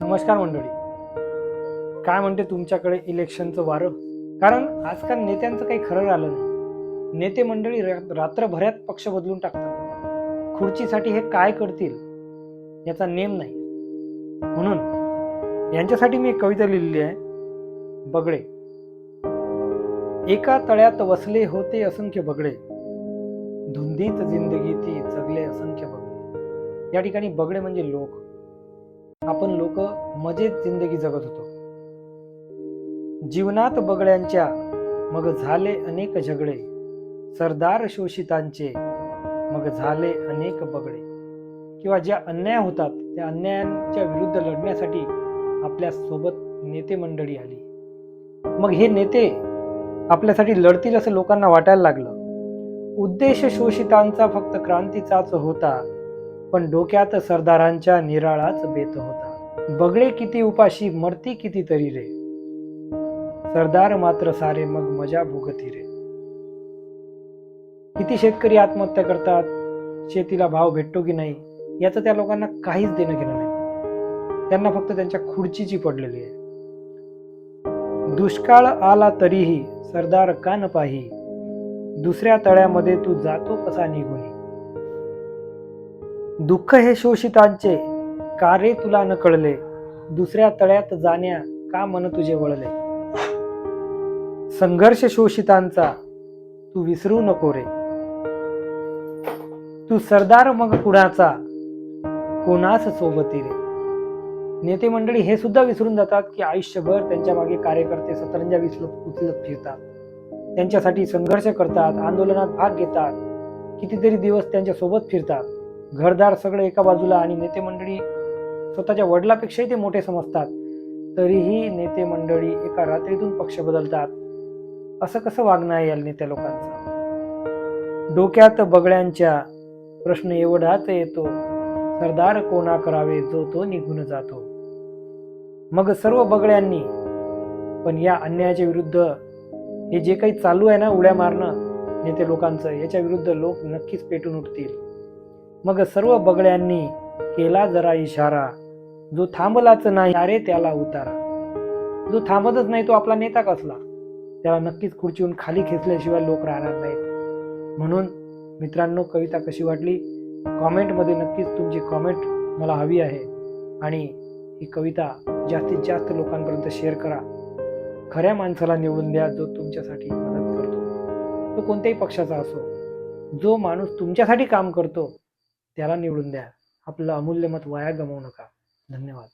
नमस्कार मंडळी. काय म्हणते तुमच्याकडे इलेक्शनचं वारं? कारण आजकाल नेत्यांचं काही खरं राहिलं नाही. नेते मंडळी रात्रभऱ्यात रात्रभरात पक्ष बदलून टाकतात. खुर्चीसाठी हे काय करतील याचा नेम नाही. म्हणून यांच्यासाठी मी एक कविता लिहिलेली आहे. बगडे. एका तळ्यात वसले होते असंख्य बगडे. धुंदीत जिंदगी ती जगले असंख्य बगडे. या ठिकाणी बगडे म्हणजे लोक. आपण लोक मजेत जिंदगी जगत होतो. जीवनात बगड्यांच्या मग झाले अनेक झगडे. सरदार शोषितांचे मग झाले अनेक बगडे. किंवा ज्या अन्याय होतात त्या अन्यायांच्या विरुद्ध लढण्यासाठी आपल्यासोबत नेते मंडळी आली. मग हे नेते आपल्यासाठी लढतील असं लोकांना वाटायला लागलं. उद्देश शोषितांचा फक्त क्रांतीचाच होता. पण डोक्यात सरदारांच्या निराळाच बेत होता. बगडे किती उपाशी मरती किती तरी रे. सरदार मात्र सारे मग मजा भोगती रे. किती शेतकरी आत्महत्या करतात? शेतीला भाव भेटतो की नाही? याचं त्या लोकांना काहीच देणं घेणं नाही. त्यांना फक्त त्यांच्या खुर्चीची पडलेली आहे. दुष्काळ आला तरीही सरदार का न पाही. दुसऱ्या तळ्यामध्ये तू जातो कसा निघून? दुःख हे शोषितांचे का रे तुला न कळले दुसऱ्या तळ्यात जाण्या का मन तुझे वळले? संघर्ष शोषितांचा तू विसरू नको रे. तू सरदार मग कुणाचा? कोणास सोबती रे? नेते मंडळी हे सुद्धा विसरून जातात की आयुष्यभर त्यांच्या मागे कार्यकर्ते सतरंजा विसलत उचलत फिरतात. त्यांच्यासाठी संघर्ष करतात आंदोलनात भाग घेतात. कितीतरी दिवस त्यांच्यासोबत फिरतात. घरदार सगळे एका बाजूला आणि नेते मंडळी स्वतःच्या वडिलापेक्षाही ते मोठे समजतात तरीही नेते मंडळी एका रात्रीतून पक्ष बदलतात. असं कसं वागणं आहे या नेत्या लोकांचं? डोक्यात बगळ्यांच्या प्रश्न एवढाच येतो सरदार कोणा करावे जो तो निघून जातो. मग सर्व बगळ्यांनी पण या अन्यायाच्या विरुद्ध हे जे काही चालू आहे ना उड्या मारणं नेते लोकांचं याच्या विरुद्ध लोक नक्कीच पेटून उठतील. मग सर्व बगड्यांनी केला जरा इशारा. जो थांबलाच नाही अरे त्याला उतारा. जो थांबतच नाही तो आपला नेता कसला? त्याला नक्कीच खुर्चीहून खाली खेचल्याशिवाय लोक राहणार नाहीत. म्हणून मित्रांनो कविता कशी वाटली? कॉमेंटमध्ये नक्कीच तुमची कॉमेंट मला हवी आहे. आणि ही कविता जास्तीत जास्त लोकांपर्यंत शेअर करा. खऱ्या माणसाला निवडून द्या जो तुमच्यासाठी मदत करतो. तो कोणत्याही पक्षाचा असो. जो माणूस तुमच्यासाठी काम करतो त्याला निवडून द्या. आपलं अमूल्य मत वाया गमावू नका. धन्यवाद.